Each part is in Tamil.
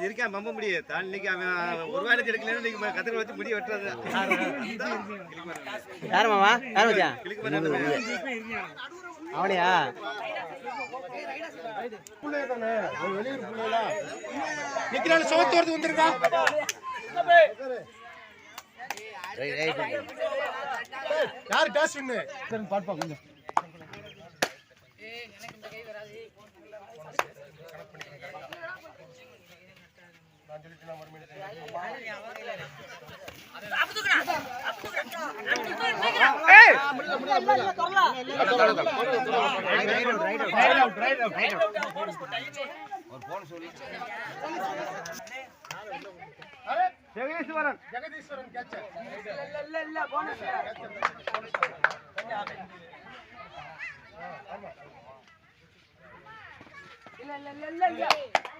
அது இருக்கா? பம்ப முடியும் தான் இன்னைக்கு அவன் ஒரு வாரம் எடுக்கலன்னு இன்னைக்கு கத்திர வச்சு முடி வெட்டுறது. யார் மாமா? யார் மச்சான்? அவனையா நிக்கிறான் சோத்து வரது வந்திருக்கா? யார் டாஸ் வின்னு பாட்பா கொஞ்சம். ஜெகதீஸ்வரன் ஜெகதீஸ்வரன் கேட்சர் தள்ளி போக்கடா டேய் கேட்சர் இல்ல இல்ல இல்ல பாயிண்ட் இல்ல இல்ல இல்ல வாடா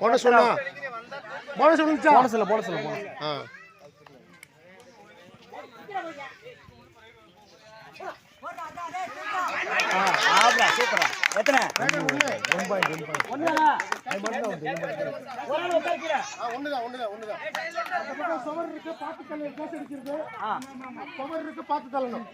போனஸ் சொன்னா. போனஸ் வந்துச்சா? போனஸ் இல்ல போனஸ் இல்ல போனஸ் ஆ. ஆப்ல சூப்பரா எத்தனை ஒன் பாயிண்ட் ஒன் பாயிண்ட் ஒண்ணுதானா ஒண்ணுதான் ஒண்ணுதான் ஒண்ணுதான் சுவர் இருக்கு பார்த்து தள்ளு கோஸ் அடிக்கிறது சுவர் இருக்கு பார்த்து தள்ளணும்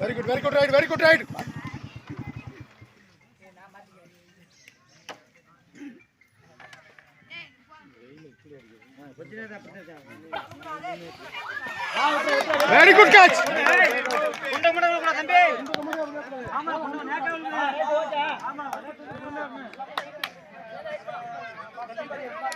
very good very good right very good right very good catch குண்டை குண்டை கூட தம்பி சந்திரி சந்திரி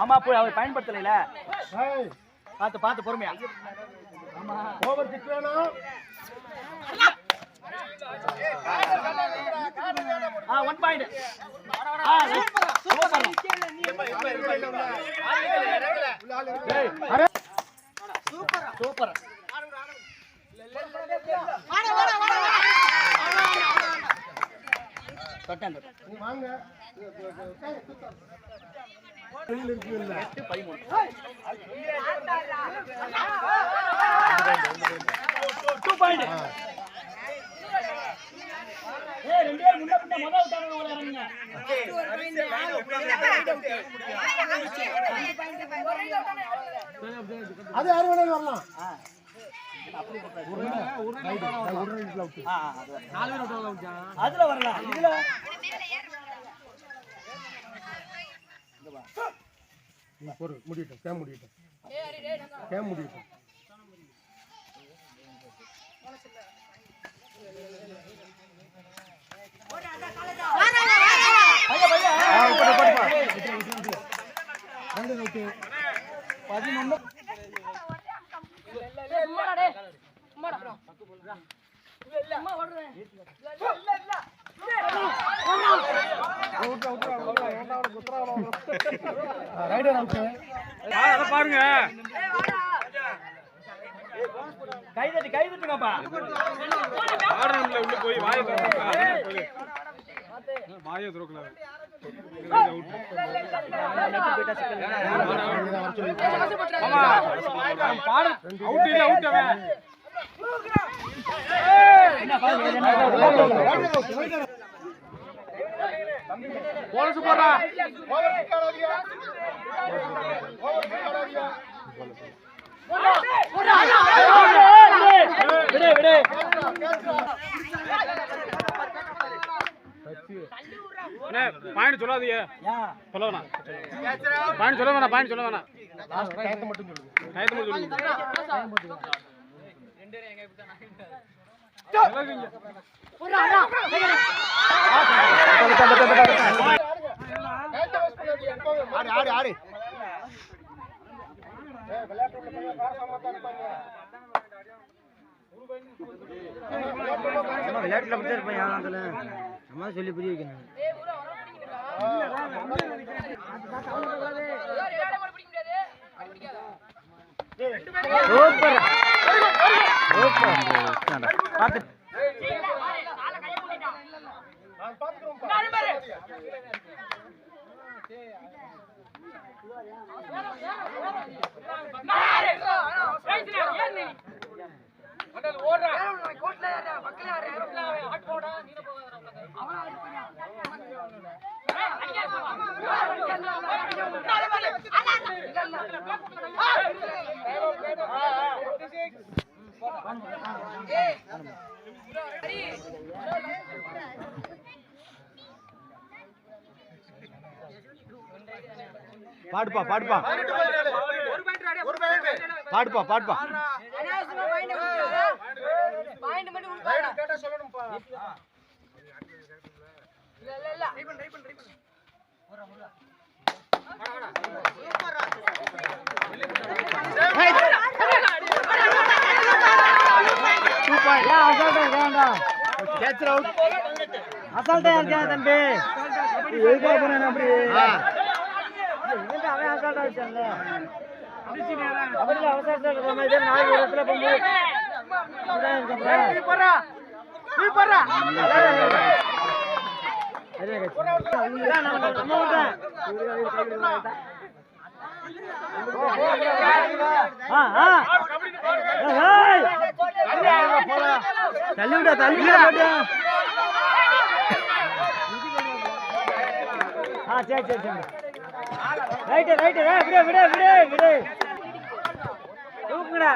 ஆமா போய் அவர் பயன்படுத்தல பார்த்து பார்த்து பொறுமையா. ஓவர் கிக் வேணும். ஆ ஒன் பாயிண்ட் ஆ சூப்பர் சூப்பர் தொட்டேன் தொட்டேன் நீ வாங்க எட்டு பதிமூணு டூ பாயிண்ட் அது யார் வேணாலும் வரலாம். அதுல வரலாம் இதுல நீ பொறு முடியட்டும் கேம் முடியட்டும் கேம் முடியட்டும் பையா ஆ, போட்டு, போட்டுப்பா. ரெண்டு நோட்டு ரைடர் அவுட்டு பாருங்க கை தட்டி கை தட்டுங்கப்பா ஆடுறோம்ல உள்ள போய் வாயை வாயை திறக்கல ஆமா பாடு அவுட் இல்ல அவுட் அவன் போலீஸ் ஆடாதீங்க விடு விடு பாயிண்ட் சொல்லாதீங்க சொல்ல வேணாம் பாயிண்ட் சொல்ல வேணாம் பாயிண்ட் சொல்ல வேணாம் மட்டும் சொல்லுங்க. ஆடு ஆடு ஆடு விளையாட்டுல மட்டும் இருப்பேன் அதுல நம்ம சொல்லி புரிய வைக்கணும் சூப்பர். பார்த்து நான் பாடுப்பா பாடுப்பா. பாடுப்பா பாடுப்பா. அசால்ட்டா இருக்கியா தம்பி எதுக்காக போனேன் அப்படி இவன்ட்ட அவன் அசால்ட்டா வச்சான்ல அவர்ல அவசரத்துல இருக்கிற மாதிரி தான் நாலு இடத்துல போகும்போது இப்படிதான் இருக்கேன் நீ போறா. நீ போறா. தள்ளி விட தள்ளி விட ஆ சரி சரி சரி. ரைட்டு ரைட்டு விடு விடு விடு விடு. தூக்குங்கடா.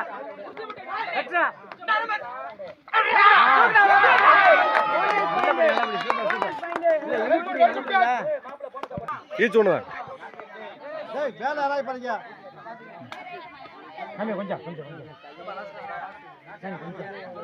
கட்டுறா. ஈச்சு ஒன்று வேலை யாராவது படிக்க கொஞ்சம் கொஞ்சம் கொஞ்சம். கொஞ்சம்.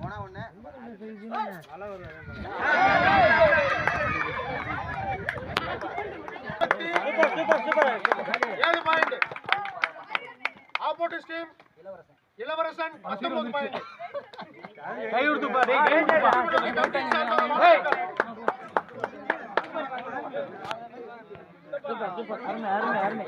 Last raid super super super ஏழு பாயிண்ட் ஆப்போசிட் டீம் இளவரசன் பத்தொன்பது பாயிண்ட் கை கொடுத்துப்பா டேய் கை கொடுத்துப்பா சூப்பர் சூப்பர். அருமை அருமை.